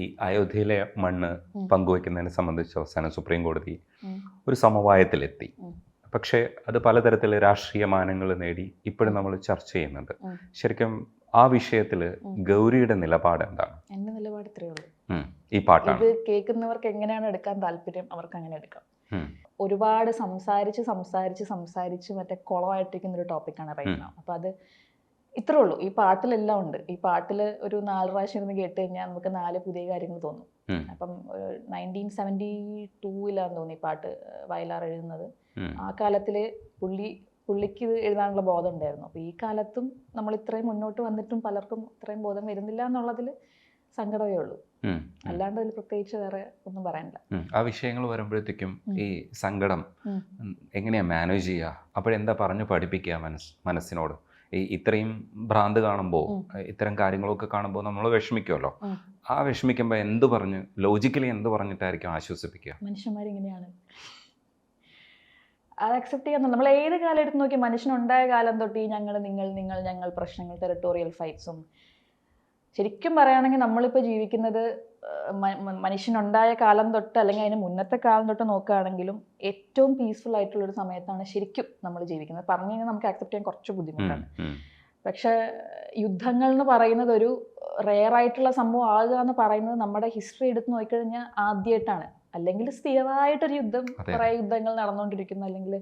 ഈ അയോധ്യയിലെ മണ്ണ് പങ്കുവയ്ക്കുന്നതിനെ പങ്കുവെക്കുന്നതിനെ സംബന്ധിച്ച് അവസാനം സുപ്രീം കോടതി ഒരു സമവായത്തിലെത്തി. പക്ഷേ അത് പലതരത്തിൽ രാഷ്ട്രീയ മാനങ്ങൾ നേടി ഇപ്പോഴും നമ്മൾ ചർച്ച ചെയ്യുന്നത്. ശരിക്കും ആ വിഷയത്തിൽ ഗൗരിയുടെ നിലപാട് എന്താണ്? എന്റെ നിലപാട് ഇത്രയേ ഉള്ളൂ. ഈ പാട്ടാണ്. ഇത് കേൾക്കുന്നവർക്ക് എങ്ങനെയാണ് എടുക്കാൻ താല്പര്യം അവർക്ക് അങ്ങനെ എടുക്കാം. ഒരുപാട് സംസാരിച്ച് സംസാരിച്ച് സംസാരിച്ച് മറ്റേ കുളമായിട്ടിരിക്കുന്ന ഒരു ടോപ്പിക്കാണ്. റൈറ്റ് അപ്പൊ അത് ഇത്രേ ഉള്ളൂ. ഈ പാട്ടിലെല്ലാം ഉണ്ട്. ഈ പാട്ടിൽ ഒരു നാല് പ്രാവശ്യം ഇരുന്ന് കേട്ട് കഴിഞ്ഞാൽ നമുക്ക് നാല് പുതിയ കാര്യങ്ങൾ തോന്നും. അപ്പം നയന്റീൻ സെവന്റി ടൂവിലാണെന്ന് തോന്നി ഈ പാട്ട് വയലാർ എഴുതുന്നത്. ആ കാലത്തിൽ പുള്ളി പുള്ളിക്ക് ഇത് എഴുതാനുള്ള ബോധം ഉണ്ടായിരുന്നു അപ്പോൾ ഈ കാലത്തും നമ്മൾ ഇത്രയും മുന്നോട്ട് വന്നിട്ടും പലർക്കും ഇത്രയും ബോധം വരുന്നില്ല എന്നുള്ളതിൽ സങ്കടമേ ഉള്ളൂ. അല്ലാണ്ട് അതിൽ പ്രത്യേകിച്ച് വേറെ ഒന്നും പറയാനില്ല. ആ വിഷയങ്ങൾ വരുമ്പോഴത്തേക്കും. ഈ സങ്കടം എങ്ങനെയാ മാനേജ് ചെയ്യുക? അപ്പോഴെന്താ പറഞ്ഞു പഠിപ്പിക്കുക മനസ് മനസ്സിനോട്? ഈ ഇത്രയും ഭ്രാന്ത് കാണുമ്പോൾ. ഇത്തരം കാര്യങ്ങളൊക്കെ കാണുമ്പോൾ നമ്മൾ വിഷമിക്കുമല്ലോ ആ. വിഷമിക്കുമ്പോൾ എന്ത് പറഞ്ഞു? ലോജിക്കലി എന്ത് പറഞ്ഞിട്ടായിരിക്കും ആശ്വസിപ്പിക്കുക? മനുഷ്യന്മാരിങ്ങനെയാണ്. അത് അക്സെപ്റ്റ് ചെയ്യാൻ നമ്മൾ ഏത് കാലം എടുത്ത് നോക്കി മനുഷ്യനുണ്ടായ കാലം തൊട്ട് ഈ ഞങ്ങൾ നിങ്ങൾ നിങ്ങൾ ഞങ്ങൾ പ്രശ്നങ്ങൾ ടെറിട്ടോറിയൽ ഫൈറ്റ്സും ശരിക്കും പറയുകയാണെങ്കിൽ നമ്മളിപ്പോൾ ജീവിക്കുന്നത് മനുഷ്യനുണ്ടായ കാലം തൊട്ട് അല്ലെങ്കിൽ അതിന് മുന്നത്തെ കാലം തൊട്ട് നോക്കുകയാണെങ്കിലും ഏറ്റവും പീസ്ഫുൾ ആയിട്ടുള്ള ഒരു സമയത്താണ് ശരിക്കും നമ്മൾ ജീവിക്കുന്നത്. പറഞ്ഞു കഴിഞ്ഞാൽ നമുക്ക് ആക്സെപ്റ്റ് ചെയ്യാൻ കുറച്ച് ബുദ്ധിമുട്ടാണ്. പക്ഷെ യുദ്ധങ്ങൾ എന്ന് പറയുന്നത് ഒരു റെയർ ആയിട്ടുള്ള സംഭവം ആകുക എന്ന് പറയുന്നത് നമ്മുടെ ഹിസ്റ്ററി എടുത്ത് നോക്കിക്കഴിഞ്ഞാൽ ആദ്യമായിട്ടാണ് അല്ലെങ്കിൽ സ്ഥിരമായിട്ടൊരു യുദ്ധം കുറെ യുദ്ധങ്ങൾ നടന്നുകൊണ്ടിരിക്കുന്നു. അല്ലെങ്കിൽ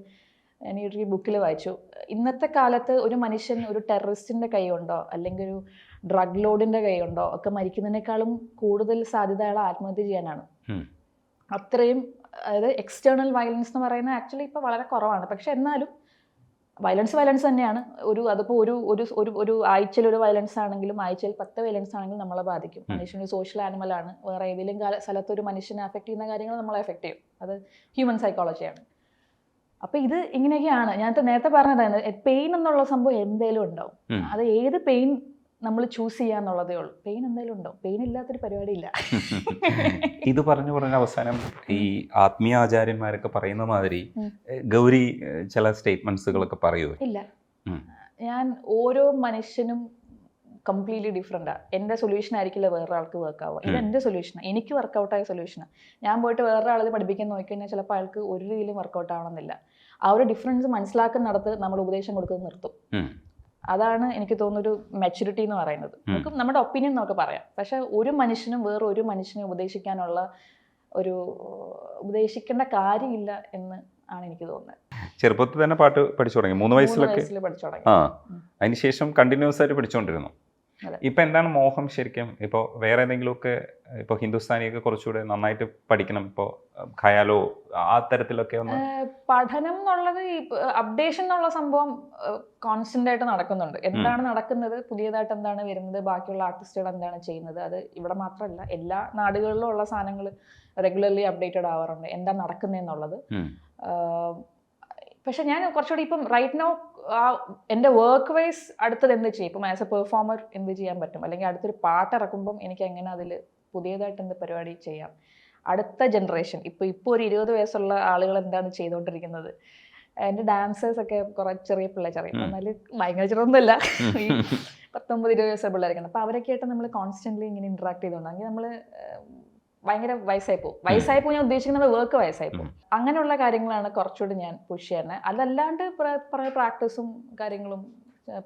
ഞാൻ ഈ ഒരു ബുക്കിൽ വായിച്ചു. ഇന്നത്തെ കാലത്ത് ഒരു മനുഷ്യൻ ഒരു ടെററിസ്റ്റിന്റെ കൈ ഉണ്ടോ അല്ലെങ്കിൽ ഒരു ഡ്രഗ് ലോഡിന്റെ കൈ ഉണ്ടോ ഒക്കെ മരിക്കുന്നതിനേക്കാളും കൂടുതൽ സാധ്യതയുള്ള അയാൾ ആത്മഹത്യ ചെയ്യാനാണ്. അത്രയും അതായത് എക്സ്റ്റേണൽ വയലൻസ് എന്ന് പറയുന്നത് ആക്ച്വലി ഇപ്പോൾ വളരെ കുറവാണ്. പക്ഷെ എന്നാലും വയലൻസ് വയലൻസ് തന്നെയാണ്. ഒരു അതിപ്പോൾ ഒരു ഒരു ഒരു ഒരു ആഴ്ചയിൽ ഒരു വയലൻസ് ആണെങ്കിലും ആഴ്ചയിൽ പത്ത് വയലൻസ് ആണെങ്കിലും നമ്മളെ ബാധിക്കും. മനുഷ്യൻ ഒരു സോഷ്യൽ ആനിമൽ ആണ്. വേറെ ഏതെങ്കിലും കാല സ്ഥലത്ത് ഒരു മനുഷ്യനെ അഫക്റ്റ് ചെയ്യുന്ന കാര്യങ്ങൾ നമ്മളെ എഫക്ട് ചെയ്യും. അത് ഹ്യൂമൻ സൈക്കോളജിയാണ് അപ്പോൾ ഇത് ഇങ്ങനെയൊക്കെയാണ്. ഞാൻ നേരത്തെ പറഞ്ഞതാണ് പെയിൻ എന്നുള്ള സംഭവം എന്തേലും ഉണ്ടാവും. അത് ഏത് പെയിൻ നമ്മൾ ചൂസ് ചെയ്യാന്നുള്ളതേ ഉള്ളൂ. പെയിൻ എന്തായാലും ഉണ്ടോ? പെയിൻ ഇല്ലാത്തൊരു പരിപാടിയില്ല. ഇത് പറഞ്ഞു പറഞ്ഞ അവസാനം ഈ ആത്മീയ ആചാര്യന്മാരൊക്കെ പറയുന്ന മാതിരി ഗൗരി ചില സ്റ്റേറ്റ്മെന്റ്സുകളൊക്കെ പറയൂ ഇല്ല. ഞാൻ ഓരോ മനുഷ്യനും കംപ്ലീറ്റ്ലി ഡിഫറെന്റാണ് എന്റെ സൊല്യൂഷൻ ആയിരിക്കില്ല വേറൊരാൾക്ക് വർക്ക് ആവുക. ഇത്. എന്റെ സൊല്യൂഷനാണ് എനിക്ക് വർക്കൗട്ടായ സൊല്യൂഷനാണ് ഞാൻ പോയിട്ട് വേറൊരാളത് പഠിപ്പിക്കാൻ നോക്കിക്കഴിഞ്ഞാൽ ചിലപ്പോൾ അയാൾക്ക് ഒരു രീതിയിലും വർക്കൗട്ട് ആവണമെന്നില്ല. ആ ഒരു ഡിഫറൻസ് മനസ്സിലാക്കുന്നിടത്ത് നമ്മൾ ഉപദേശം കൊടുക്കുന്നത് നിർത്തും. അതാണ് എനിക്ക് തോന്നുന്നൊരു മെച്യൂരിറ്റി എന്ന് പറയുന്നത്. നമുക്ക് നമ്മുടെ ഒപ്പീനിയൻ നമുക്ക് പറയാം. പക്ഷെ ഒരു മനുഷ്യനും വേറെ ഒരു മനുഷ്യനെ ഉപദേശിക്കാനുള്ള ഒരു ഉപദേശിക്കേണ്ട കാര്യമില്ല എന്ന് ആണ് എനിക്ക് തോന്നുന്നത്. ചെറുപ്പത്തിൽ തന്നെ പാട്ട് പഠിച്ചു തുടങ്ങി. മൂന്ന് വയസ്സിലൊക്കെ പഠിച്ചു തുടങ്ങി. ആ. അതിനുശേഷം കണ്ടിന്യൂസ് ആയിട്ട് പഠിച്ചുകൊണ്ടിരുന്നു. ഇപ്പൊ എന്താണ് മോഹം ശരിക്കും? ഇപ്പോൾ വേറെ ഏതെങ്കിലുമൊക്കെ ഇപ്പോൾ ഹിന്ദുസ്ഥാനിയൊക്കെ കുറച്ചുകൂടെ നന്നായിട്ട് പഠിക്കണം. ഇപ്പോൾ ഖയാലോ ആ തരത്തിലൊക്കെ ഒന്ന് പഠനം എന്നുള്ളത് ഈ അപ്ഡേഷൻ എന്നുള്ള സംഭവം കോൺസ്റ്റന്റ് ആയിട്ട് നടക്കുന്നുണ്ട്. എന്താണ് നടക്കുന്നത്? പുതിയതായിട്ട് എന്താണ് വരുന്നത്? ബാക്കിയുള്ള ആർട്ടിസ്റ്റുകൾ എന്താണ് ചെയ്യുന്നത്? അത് ഇവിടെ മാത്രമല്ല എല്ലാ നാടുകളിലും ഉള്ള സാധനങ്ങൾ റെഗുലർലി അപ്ഡേറ്റഡ് ആവാറുണ്ട്. എന്താ നടക്കുന്നതെന്നുള്ളത് പക്ഷെ ഞാൻ കുറച്ചുകൂടി ഇപ്പം റൈറ്റ് നോ ആ എന്റെ വർക്ക് വൈസ് അടുത്തത് എന്ത് ചെയ്യും? ഇപ്പം ആസ് എ പെർഫോമർ എന്ത് ചെയ്യാൻ പറ്റും? അല്ലെങ്കിൽ അടുത്തൊരു പാട്ട് ഇറക്കുമ്പം എനിക്ക് എങ്ങനെ അതിൽ പുതിയതായിട്ട് എന്ത് പരിപാടി ചെയ്യാം? അടുത്ത ജനറേഷൻ ഇപ്പോൾ ഇപ്പോൾ ഒരു ഇരുപത് വയസ്സുള്ള ആളുകൾ എന്താണ് ചെയ്തുകൊണ്ടിരിക്കുന്നത്? എന്റെ ഡാൻസേഴ്സ് ഒക്കെ കുറേ ചെറിയ പിള്ളേർ ചെറിയ. എന്നാൽ ഭയങ്കര ചെറുതൊന്നുമല്ല. ഈ പത്തൊമ്പത് ഇരുപത് വയസ്സുള്ള പിള്ളേരൊക്കെയാണ്. അപ്പോൾ അവരൊക്കെ ആയിട്ട് നമ്മൾ കോൺസ്റ്റന്റ്ലി ഇങ്ങനെ ഇന്ററാക്ട് ചെയ്തുകൊണ്ടെങ്കിൽ നമ്മൾ ഭയങ്കര വയസ്സായി പോകും വയസ്സായി പോകും ഞാൻ ഉദ്ദേശിക്കുന്നത് വർക്ക് വയസ്സായി പോകും അങ്ങനെയുള്ള കാര്യങ്ങളാണ് കുറച്ചുകൂടി ഞാൻ പുഷ് ചെയ്യുന്നത്. അതല്ലാണ്ട് പ്രാക്ടീസും കാര്യങ്ങളും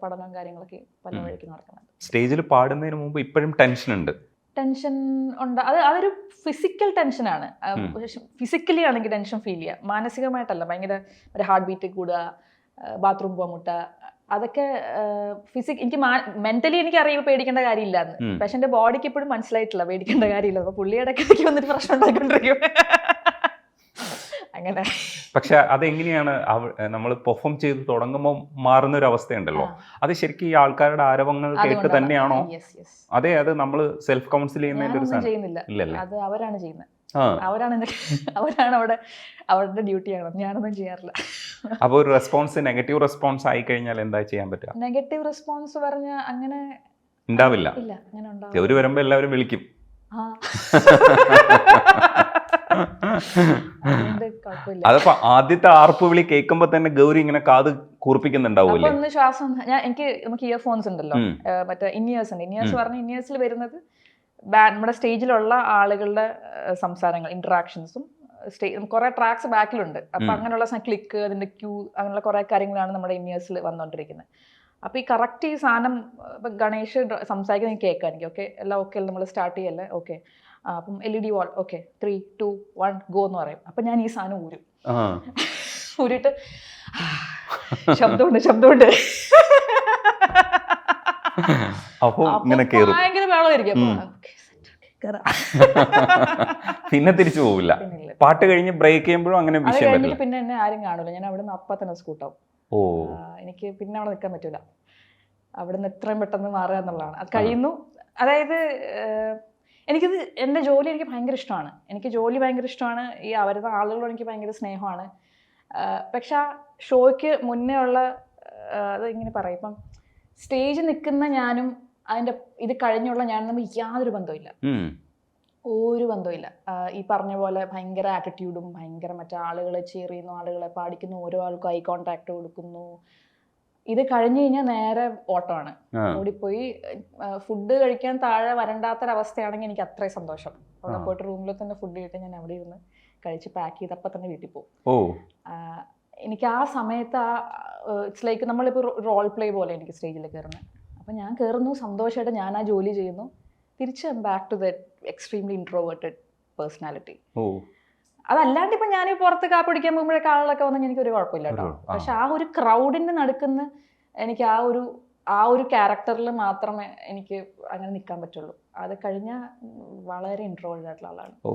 പഠനവും കാര്യങ്ങളൊക്കെ പല വഴിക്ക് നടക്കുന്നുണ്ട്. സ്റ്റേജിൽ പാടുന്നതിന് മുമ്പ് ഇപ്പോഴും ടെൻഷൻ ഉണ്ട്. ടെൻഷൻ ഉണ്ട്. അത് അതൊരു ഫിസിക്കൽ ടെൻഷനാണ്. ഫിസിക്കലി ആണെങ്കിൽ ടെൻഷൻ ഫീൽ ചെയ്യുക മാനസികമായിട്ടല്ല. ഭയങ്കര ഒരു ഹാർട്ട് ബീറ്റ് കൂടുക ബാത്റൂം പോകാൻ മുട്ടുക അതൊക്കെ ഫിസിക് എനിക്ക് മെന്റലി എനിക്ക് അറിയുമ്പോൾ പേടിക്കേണ്ട കാര്യമില്ല എന്ന് പക്ഷെ എന്റെ ബോഡിക്ക് ഇപ്പോഴും മനസ്സിലായിട്ടില്ല പേടിക്കേണ്ട കാര്യമില്ല. അപ്പൊ പുള്ളിയുടെ ഇടയ്ക്ക് വന്നിട്ട് പ്രശ്നം ഉണ്ടാക്കിക്കൊണ്ടിരിക്കും അങ്ങനെ. പക്ഷെ അതെങ്ങനെയാണ് നമ്മൾ പെർഫോം ചെയ്ത് തുടങ്ങുമ്പോൾ മാറുന്ന ഒരു അവസ്ഥയുണ്ടല്ലോ അത് ശരിക്കും ഈ ആൾക്കാരുടെ ആരവങ്ങൾ കേട്ട് തന്നെയാണോ? അതെ അത് നമ്മൾ സെൽഫ് കൗൺസിൽ ചെയ്യുന്നതിന്റെ ഒരു ചെയ്യുന്നില്ല. അത് അവരാണ് ചെയ്യുന്നത്. അവരാണ് എന്റെ അവരാണ് അവിടെ അവരുടെ ഡ്യൂട്ടിയാണ് ഞാനൊന്നും ചെയ്യാറില്ല. അപ്പോൾ ഒരു റെസ്പോൺസ് നെഗറ്റീവ് റെസ്പോൺസ് ആയി കഴിഞ്ഞാൽ എന്താ ചെയ്യാൻ പറ്റുക? നെഗറ്റീവ് റെസ്പോൺസ് പറഞ്ഞ അങ്ങനെ ഉണ്ടാവില്ല. ഇല്ല അങ്ങനെ വരുമ്പോ എല്ലാവരും വിളിക്കും. അതപ്പോ ആദ്യത്തെ ആർപ്പ് വിളി കേൾക്കുമ്പോ തന്നെ ഗൗരി ഇങ്ങനെ കാത് കൂർപ്പിക്കുന്നുണ്ടാവില്ല കൂർപ്പിക്കുന്നുണ്ടാവൂലേ ഒന്ന് ശ്വാസം ഞാൻ എനിക്ക് നമുക്ക് ഇയർഫോൺസ് ഉണ്ടല്ലോ. മറ്റേ ഇന്നിയേഴ്സ് ഉണ്ട്. ഇന്നിയേഴ്സ്. പറഞ്ഞ ഇന്നിയേഴ്സിൽ വരുന്നത് നമ്മുടെ സ്റ്റേജിലുള്ള ആളുകളുടെ സംസാരങ്ങൾ ഇന്ററാക്ഷൻസും സ്റ്റേ കുറെ ട്രാക്സ് ബാക്കിലുണ്ട്. അപ്പൊ. അങ്ങനെയുള്ള ക്ലിക്ക് അതിന്റെ ക്യൂ അങ്ങനെയുള്ള കുറെ കാര്യങ്ങളാണ് നമ്മുടെ ഇന്നേഴ്സിൽ വന്നുകൊണ്ടിരിക്കുന്നത് അപ്പൊ ഈ കറക്റ്റ് ഈ സാധനം ഇപ്പൊ ഗണേഷ് സംസാരിക്കുന്നത് കേൾക്കാം എനിക്ക് ഓക്കെ എല്ലാം ഓക്കെ നമ്മൾ സ്റ്റാർട്ട് ചെയ്യല്ലേ? ഓക്കെ അപ്പം L E D wall okay three two one go എന്ന് പറയും. അപ്പൊ ഞാൻ ഈ സാധനം ഊരും. ഊരിട്ട് ശബ്ദമുണ്ട് ശബ്ദമുണ്ട്. ഭയങ്കര വേളമായിരിക്കും പിന്നെ തിരിച്ചു പോവില്ല. പാട്ട് കഴിഞ്ഞ് ബ്രേക്ക് ചെയ്യുമ്പോഴും അങ്ങനെ വിഷയം പിന്നെ എന്നെ ആരും കാണൂല. ഞാൻ അവിടെ നിന്ന് അപ്പം തന്നെ സ്കൂട്ടാവും ഓ. എനിക്ക് പിന്നെ അവിടെ നിൽക്കാൻ പറ്റൂല. അവിടെ നിന്ന് എത്രയും പെട്ടെന്ന് മാറുക എന്നുള്ളതാണ്. അത് കഴിയുന്നു. അതായത് എനിക്കിത് എന്റെ ജോലി എനിക്ക് ഭയങ്കര ഇഷ്ടമാണ്. എനിക്ക് ജോലി ഭയങ്കര ഇഷ്ടമാണ്. ഈ വരുന്ന ആളുകളോട് എനിക്ക് ഭയങ്കര സ്നേഹമാണ്. പക്ഷെ ആ ഷോയ്ക്ക് മുന്നേ ഉള്ള അത് ഇങ്ങനെ പറയും. ഇപ്പം സ്റ്റേജ് നിൽക്കുന്ന ഞാനും അതിന്റെ ഇത് കഴിഞ്ഞുള്ള ഞാൻ തമ്മിൽ യാതൊരു ബന്ധമില്ല ഒരു ബന്ധമില്ല ഈ പറഞ്ഞ പോലെ ഭയങ്കര ആറ്റിറ്റ്യൂഡും ഭയങ്കര മറ്റേ ആളുകളെ ചേറിയുന്നു ചെയ്യുന്നു ആളുകളെ പാടിക്കുന്നു ഓരോ ആൾക്കും ഐ കോണ്ടാക്ട് കൊടുക്കുന്നു. ഇത് കഴിഞ്ഞു കഴിഞ്ഞാൽ നേരെ ഓട്ടമാണ് ആണ്. ഓടിപ്പോയി ഫുഡ് കഴിക്കാൻ താഴെ വരണ്ടാത്തൊരവസ്ഥയാണെങ്കിൽ എനിക്ക് അത്രയും സന്തോഷം. അവിടെ പോയിട്ട് റൂമിൽ തന്നെ ഫുഡ് കിട്ടി ഞാൻ അവിടെ ഇരുന്ന് കഴിച്ച് പാക്ക് ചെയ്തപ്പോൾ തന്നെ വീട്ടിൽ പോകും എനിക്ക് ആ സമയത്ത് ആ ഇറ്റ്സ് ലൈക്ക് നമ്മളിപ്പോൾ റോൾ പ്ലേ പോലെ എനിക്ക് സ്റ്റേജിൽ കയറുന്നത് അപ്പം ഞാൻ കയറുന്നു സന്തോഷമായിട്ട് ഞാൻ ആ ജോലി ചെയ്യുന്നു. തിരിച്ച് back to the extremely introverted personality ഓ. അതല്ലാണ്ട് ഇപ്പം ഞാൻ പുറത്ത് കാപ്പ് പിടിക്കാൻ പോകുമ്പോഴൊക്കെ ആളുകളൊക്കെ വന്നു എനിക്ക് ഒരു കുഴപ്പമില്ല കേട്ടോ. പക്ഷെ ആ. ഒരു ക്രൗഡിന്റെ നടുക്കുന്ന എനിക്ക് ആ ഒരു ആ ഒരു ക്യാരക്ടറിൽ മാത്രമേ എനിക്ക് അങ്ങനെ നിൽക്കാൻ പറ്റുള്ളൂ. അത് കഴിഞ്ഞാൽ വളരെ ഇൻട്രോവേർഡ് ആയിട്ടുള്ള ആളാണ്. ഓ.